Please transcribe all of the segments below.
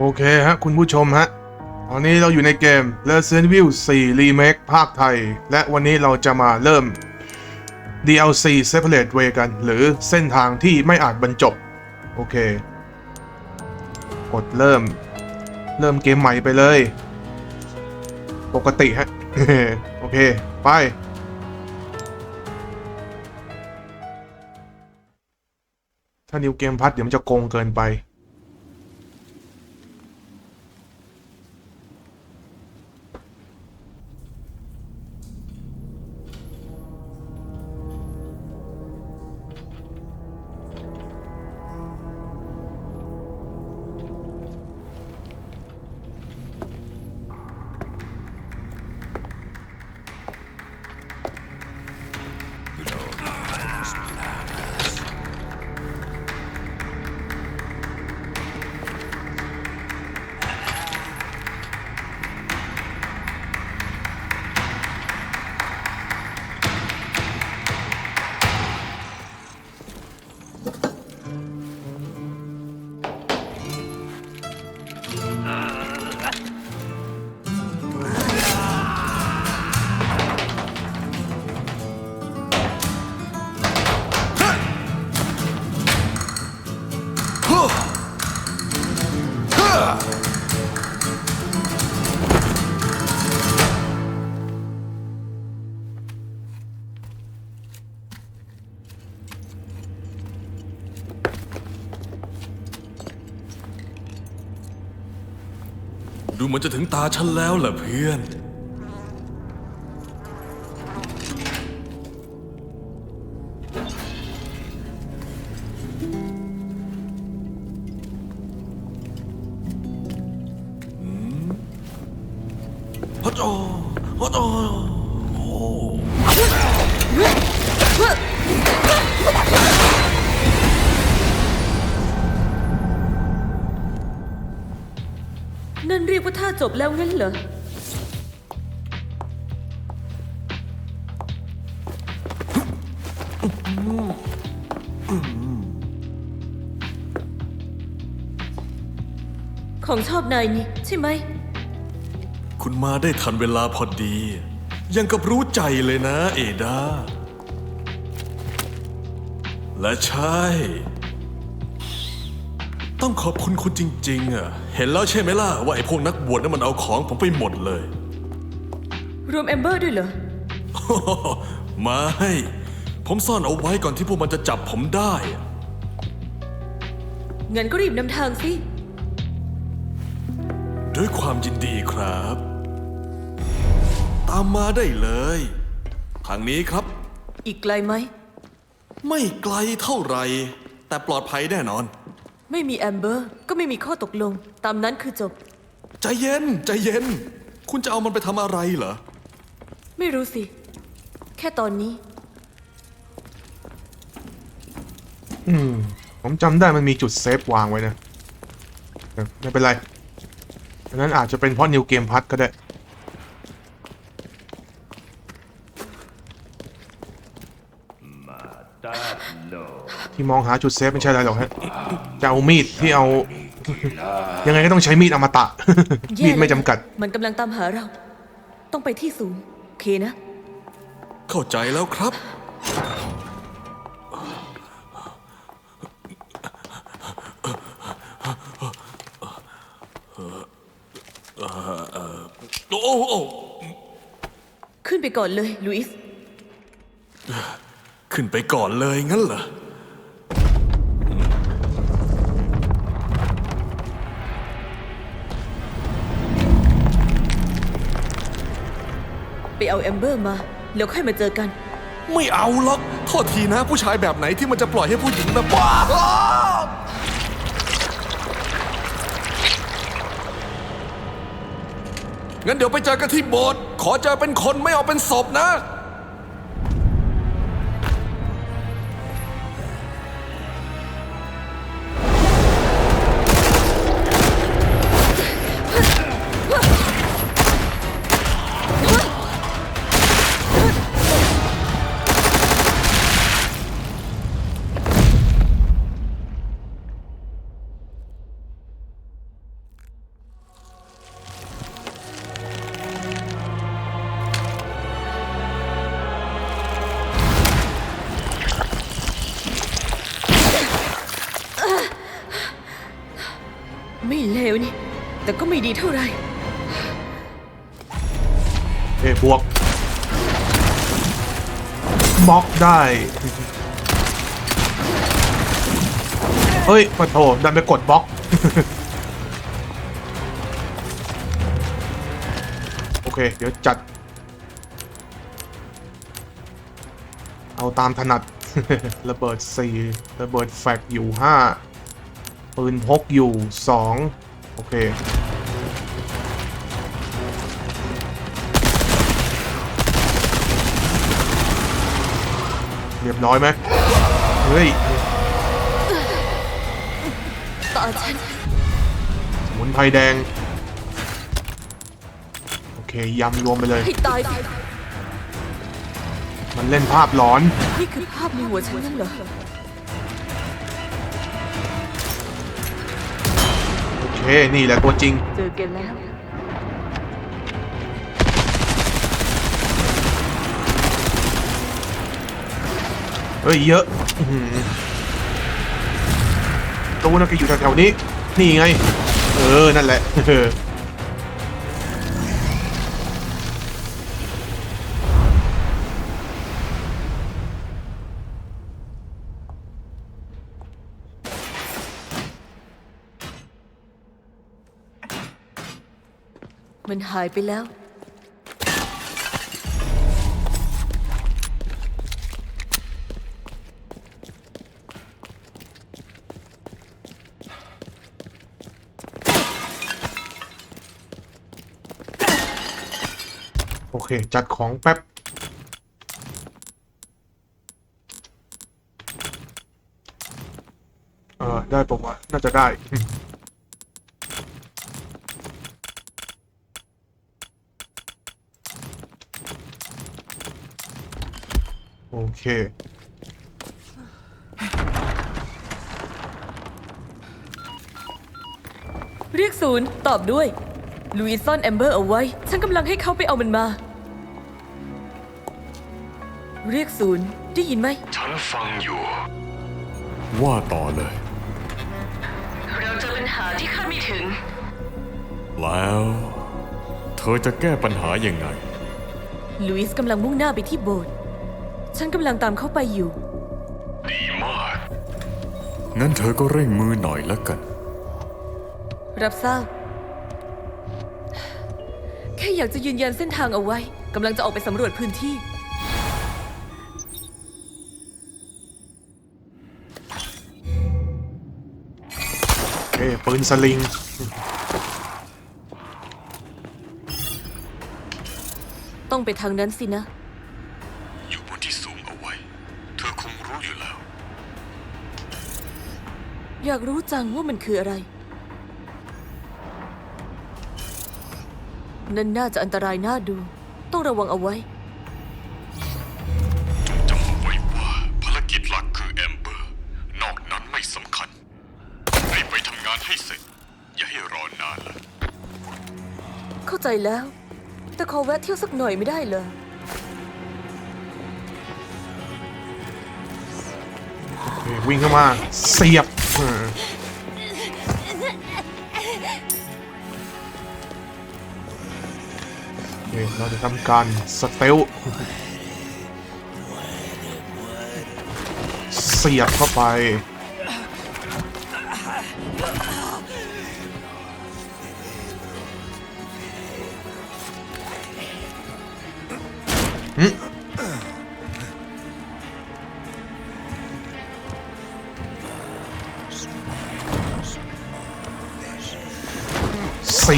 โอเคฮะคุณผู้ชมฮะ ตอนนี้เราอยู่ในเกม Resident Evil 4 Remake ภาคไทย และวันนี้เราจะมาเริ่ม DLC Separate Way กัน หรือเส้นทางที่ไม่อาจบรรจบ โอเค กดเริ่ม เริ่มเกมใหม่ไปเลย ปกติฮะ โอเค ไปถ้านิวเกมพัดเดี๋ยวมันจะโกงเกินไป ดูเหมือนจะถึงตาฉันแล้วล่ะเพื่อน ฮัจโจฮัจโจโอ้นั่นเรียกว่าท่าจบแล้วงั้นเหรอ ของชอบนายนี่ใช่ไหม คุณมาได้ทันเวลาพอดี ยังกับรู้ใจเลยนะเอดา และใช่ ต้องขอบคุณคุณจริง ๆอะเห็นแล้วใช่ไหมล่ะ ว่าไอ้พวกนักบวชนั้นมันเอาของผมไปหมดเลย รวมแอมเบอร์ด้วยเหรอ ไม่ผมซ่อนเอาไว้ก่อนที่พวกมันจะจับผมได้อะงั้นก็รีบนำทางสิ ด้วยความยินดีครับ ตามมาได้เลยทางนี้ครับ อีกไกลไหม ไม่ไกลเท่าไหร่แต่ปลอดภัยแน่นอน ไม่มีแอมเบอร์ ก็ไม่มีข้อตกลง ตามนั้นคือจบ ใจเย็น ใจเย็น คุณจะเอามันไปทำอะไรเหรอ ไม่รู้สิ แค่ตอนนี้ อืม ผมจำได้มันมีจุดเซฟวางไว้นะเออไม่เป็นไร อันนั้นอาจจะเป็นเพราะนิวเกมพัดก็ได้ ที่มองหาจุดเซฟไม่ใช่อะไรหรอกฮะจะเอามีดที่เอา ยังไงก็ต้องใช้มีดอมตะแย่มีดไม่แล้วจำกัด มันกำลังตามหาเรา ต้องไปที่สูง โอเคนะ เข้าใจแล้วครับ โอ้โอ้ขึ้นไปก่อนเลยลุอิสขึ้นไปก่อนเลยงั้นเหรอ ไปเอาแอมเบอร์มา แล้วค่อยมาเจอกัน ไม่เอาหรอก โทษทีนะผู้ชายแบบไหนที่มันจะปล่อยให้ผู้หญิงแบบว้า งั้นเดี๋ยวไปเจอกันที่โบสถ์ขอเจอเป็นคนไม่เอาเป็นศพนะ วนี่ แต่ก็ไม่ดีเท่าไหร่ เอ้ยบวกบล็อกได้ เฮ้ยปะโถดันไปกดบล็อก โอเค เดี๋ยวจัด เอาตามถนัด ระเบิด 4 ระเบิดแฟกอยู่ 5 ปืนพกอยู่ 2 โอเค เรียบร้อยไหมเฮ้ยตาฉันสมุนไพรแดง โอเคยำรวมไปเลย ให้ตายสิมันเล่นภาพหลอน นี่คือภาพในหัวฉันนั่นเหรอ นี่แหละตัวจริง เจอกันแล้วเฮ้ยเยอะอื้อหือตัวนั่นก็อยู่แถวๆนี้ นี่ไง เออ นั่นแหละ มันหายไปแล้ว โอเค จัดของแป๊บ เออ ได้ปะวะ น่าจะได้ โอเค เรียกศูนย์ตอบด้วยลุยซ่อนแอมเบอร์เอาไว้ ฉันกำลังให้เขาไปเอามันมา เรียกศูนย์ได้ยินไหม ฉันฟังอยู่ ว่าต่อเลย เราเจอปัญหาที่คาดไม่ถึง แล้ว เธอจะแก้ปัญหายังไงลุยส์กำลังมุ่งหน้าไปที่โบสถ์ ฉันกำลังตามเข้าไปอยู่ ดีมาก งั้นเธอก็เร่งมือหน่อยแล้วกัน รับทราบ แค่อยากจะยืนยันเส้นทางเอาไว้กำลังจะออกไปสำรวจพื้นที่ โอเคปืนสลิง ต้องไปทางนั้นสินะ อยากรู้จังว่ามันคืออะไร นั่นน่าจะอันตรายน่าดู ต้องระวังเอาไว้จำเอาไว้ว่าภารกิจหลักคือแอมเบอร์ นอกนั้นไม่สำคัญรีบไปทำงานให้เสร็จ อย่าให้รอนานละเข้าใจแล้ว แต่ขอแวะเที่ยวสักหน่อยไม่ได้เหรอโอเควิ่งเข้ามา เสียบ เราจะทำการสเตลเสียบเข้าไป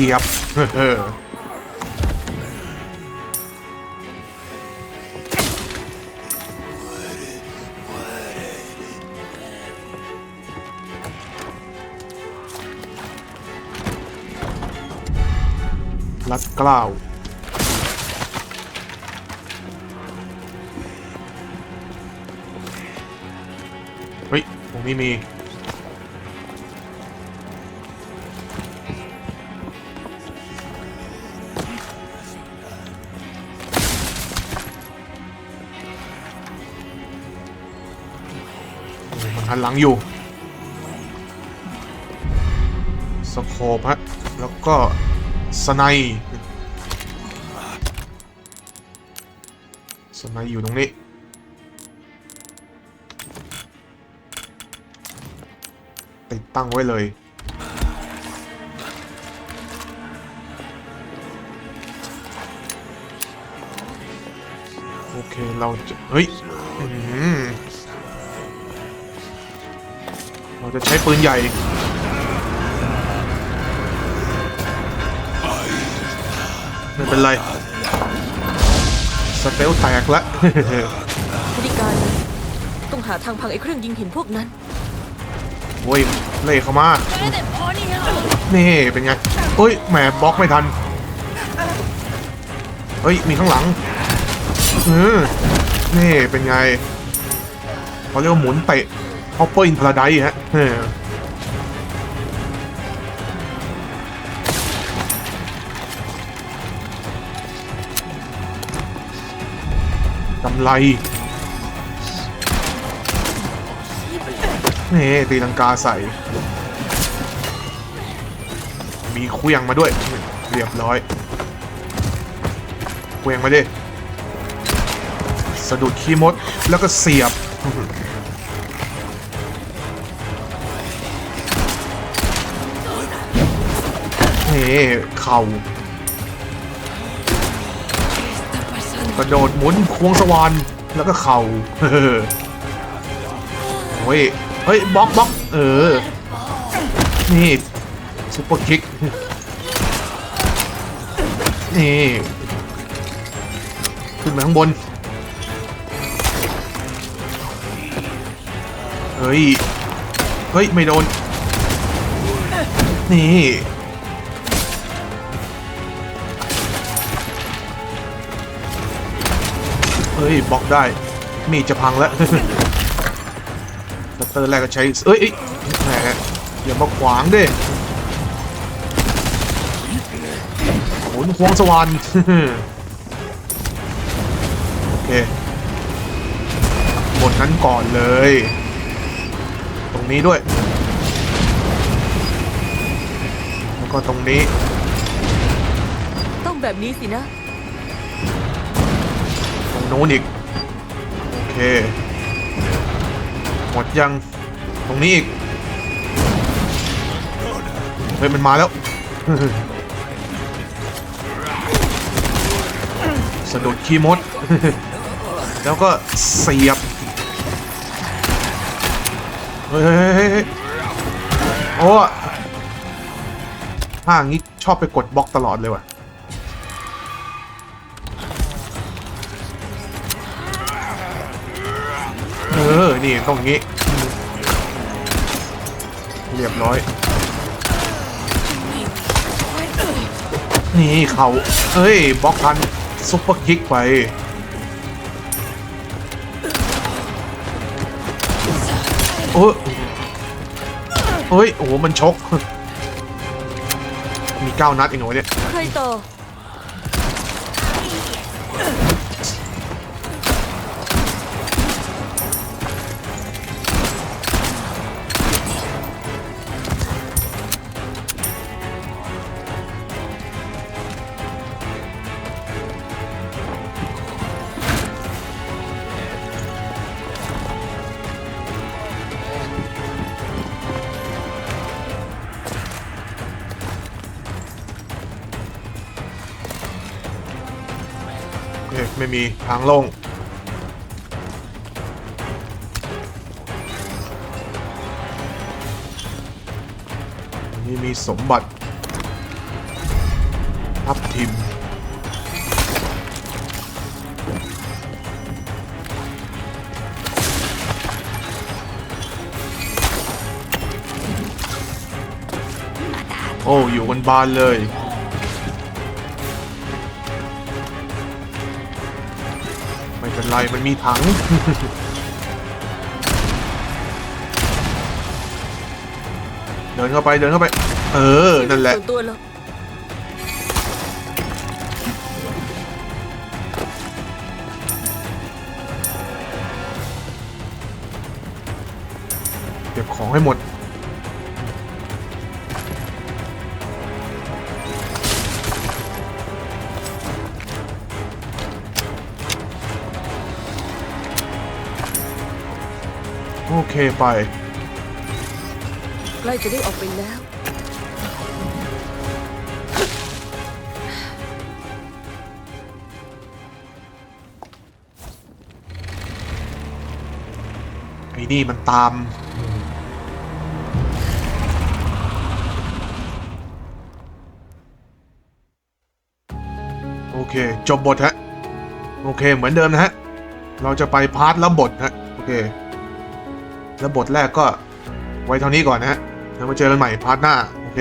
เสียบเออรัดกล้าวเฮ้ย ตรงนี้มี นหันหลังอยู่สโคปฮะแล้วก็สไนสไนอยู่ตรงนี้ติดตั้งไว้เลย โอเค เราจะ เฮ้ย เราจะใช้ปืนใหญ่ ไม่เป็นไร สเตลแตกแล้วบริการเลยต้องหาทางพังไอ้เครื่องยิงหินพวกนั้นโอ้ยเล่เข้ามา นี่เป็นไงเฮ้ยแหมบล็อกไม่ทันเฮ้ย มีข้างหลังเออนี่เป็นไงเขาเรียกว่าหมุนเตะ Hopper in Paradise ฮะเออำไรนี่ตีลังกาใส่ มีเครื่งมาด้วย เรียบร้อยเครื่งมาดิสะดุดขี้มดแล้วก็เสียบ เข่ากระโดดหมุนควงสวรรค์แล้วก็เข่าโอ้ยเฮ้ยบล็อกบล็อกเออ นี่ซุปเปอร์คิกนี่ขึ้นมาข้างบนเฮ้ย เฮ้ย ไม่โดน นี่ เฮ้ยบล็อกได้ มีจะพังแล้วดัตเตอร์แรกก็ใช้ เอ้ยแหมอย่ามาขวางดิหนควงสวรรค์โอเคบนนั้นก่อนเลย ตรงนี้ด้วย แล้วก็ตรงนี้ ต้องแบบนี้สินะ นู้นอีก โอเค หมดยัง ตรงนี้อีก เฮ้ย มันมาแล้ว สะดุดขี้มด แล้วก็เสียบ เฮ้ยโอ้ถ้าอย่างนี้ชอบไปกดบล็อกตลอดเลยว่ะ นี่ต้องอย่างงี้ เรียบร้อย นี่เขาเอ้ยบล็อกทันซุปเปอร์คิกไปโอ้ยเฮ้ย โอ้โห มันชก มีเก้านัดองเหรอวะเนี่ย ม่มีทางลงนนี้มีสมบัติทับทิมโอ้ อยู่บนบานเลย ไรมันมีถัง เดินเข้าไปเดินเข้าไป เออ นั่นแหละ ส่วนตัวเหรอเก็บของให้หมด เคไป ใกล้จะได้ออกไปแล้ว ไอ้นี่มันตาม โอเค จบบทฮะ โอเค เหมือนเดิมนะฮะ เราจะไปพาร์ทละบทฮะ โอเค แล้วบทแรกก็ไว้เท่านี้ก่อนนะฮะแล้วมาเจอกันใหม่พาร์ทหน้า โอเค